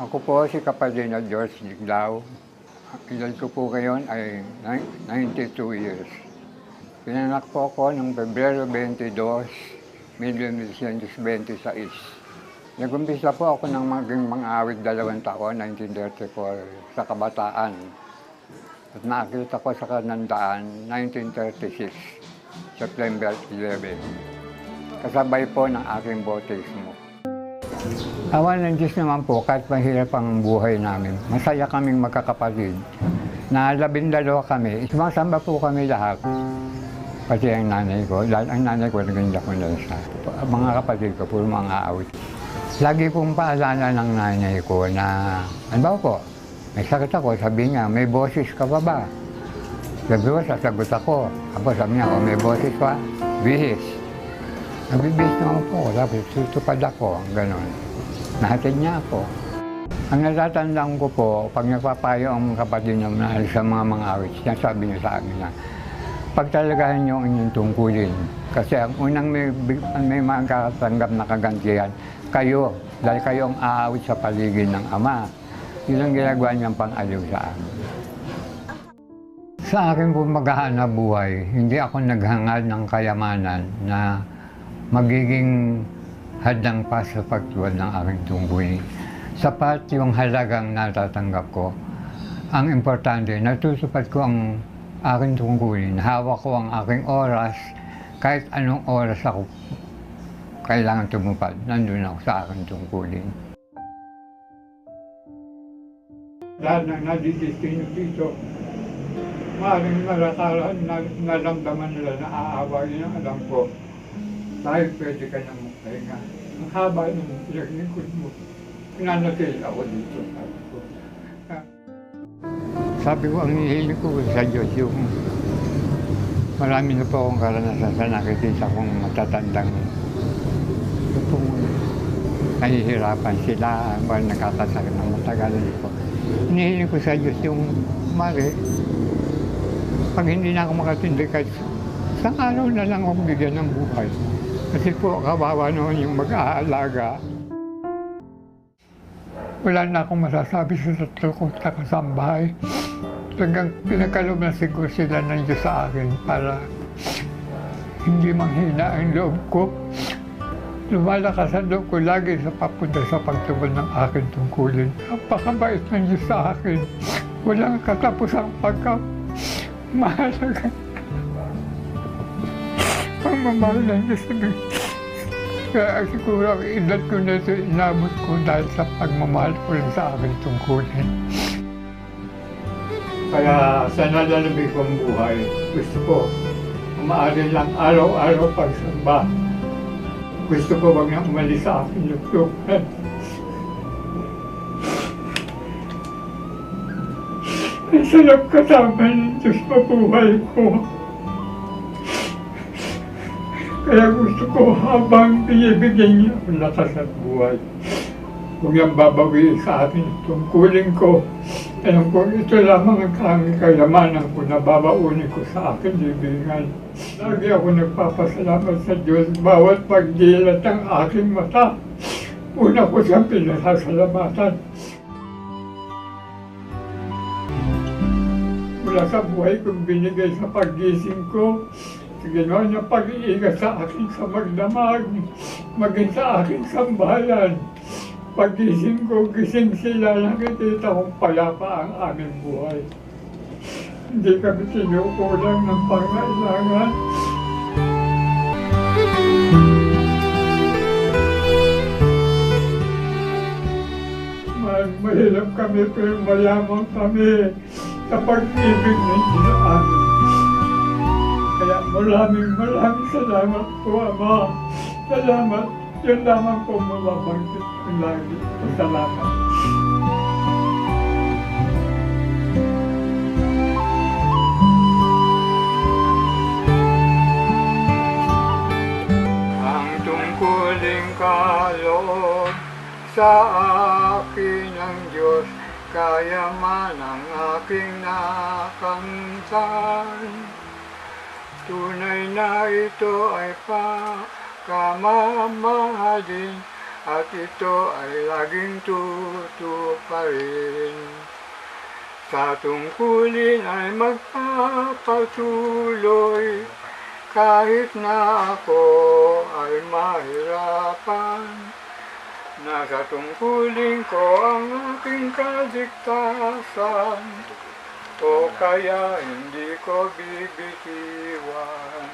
Ako po si Kapadina George. Ang edad ko po ngayon ay nine- 92 years. Pinanak po ako noong Pebrero 22, 1926. Nag-umpisa po ako ng maging mga awit dalawang taon, 1934, sa kabataan. At nakakita ko sa kanandaan, 1936, September 11. Kasabay po ng aking bautismo. Awan ng Diyos naman po, kahit mahirap ang buhay namin, masaya kaming magkakapatid. Na labindalo kami, sumasamba po kami lahat. Pati ang nanay ko, dahil ang nanay ko naging sa Mga kapatid ko, puro mga awit. Lagi pong paalala ng nanay ko na, ano ba po, may sakit ako, sabi niya, may boses ka pa ba? Sabi ko, sasagot ako. Ako sabi niya, oh, may boses pa, bihis. Nabibihis naman po, tapos tutupad ako, gano'n. Nahatid niya ako. Ang natatandaan ko po, pag nagpapayo ang kapatid niya na sa mga mga awit, siya sabi niya sa amin na, pagtalagahan niyo ang inyong tungkulin. Kasi ang unang may, may makakatanggap na kagantihan, kayo, dahil kayo ang aawit sa paligid ng Ama. Yun ang ginagawa niyang pang-aliw sa amin. Sa akin po maghahanap buhay, hindi ako naghangad ng kayamanan na magiging hadang pa sa pagtuwad ng aking tungkulin. Sapat yung halagang natatanggap ko. Ang importante, natutupad ko ang aking tungkulin. Hawak ko ang aking oras. Kahit anong oras ako kailangan tumupad, nandun ako sa aking tungkulin. Lahat ng nadidistinyo dito, maaaring narakaran, na, naramdaman nila na aawa yun ang alam ko. Dahil pwede ka nang magpahinga. Ang haba ng pinaglingkod mo, pinanatil ako dito. Sabi ko, sabi ko, ang hihiling ko sa Diyos yung marami na po akong karanasan sa nakikita kong matatandang yung pong nahihirapan sila, mga nakakasakit ng matagal po. Hinihiling ko sa Diyos yung mari, pag hindi na ako makatindi kahit isang araw na lang ako bigyan ng buhay. Kasi po, kawawa noon yung mag-aalaga. Wala na akong masasabi sa tatlo kong kasambahay. Talagang pinagkaloob na siguro sila ng Diyos sa akin para hindi manghina ang loob ko. Lumalakas ang loob ko lagi sa papunta sa pagtubal ng aking tungkulin. Napakabait ng Diyos sa akin. Walang katapusang pagka mahalaga. Pagmamahal ng Diyos sa akin. Kaya siguro ang edad ko na ito, inabot ko dahil sa pagmamahal ko rin sa aking tungkulin. Kaya sa nalalabig kong buhay, gusto ko, maaari lang araw-araw pagsamba. Gusto ko wag na umalis sa aking luklukan. Ang sarap kasama ng Diyos mabuhay ko. Kaya gusto ko habang binibigyan niya ang lakas at buhay. Huwag niyang babawiin sa akin tungkulin ko. Alam ko, ito lamang ang aming kayamanan ko na babaunin ko sa aking libingan. Lagi ako nagpapasalamat sa Diyos bawat pagdilat ng aking mata. Una ko siyang pinasasalamatan. Mula sa buhay kong binigay sa paggising ko, ginawa niya pag-iingat sa akin sa magdamag, maging sa aking sambahayan. Paggising ko, gising sila, nakikita kong palapa ang aming buhay. Hindi kami sinukulang ng pangailangan. Ma- Mahirap kami pero mayaman kami sa pag-ibig ng Diyos amin. Kaya maraming maraming salamat po, Ama. Salamat. Yun lamang po mababanggit ko lagi. Salamat. Ang tungkuling kaloob sa akin ng Diyos, kaya man ang aking nakamtan. Tunay na ito ay pa kamamahalin at ito ay laging tutuparin. Sa tungkulin ay magpapatuloy kahit na ako ay mahirapan. Nasa tungkulin ko ang aking kaligtasan o kaya hindi ko bibitiwan.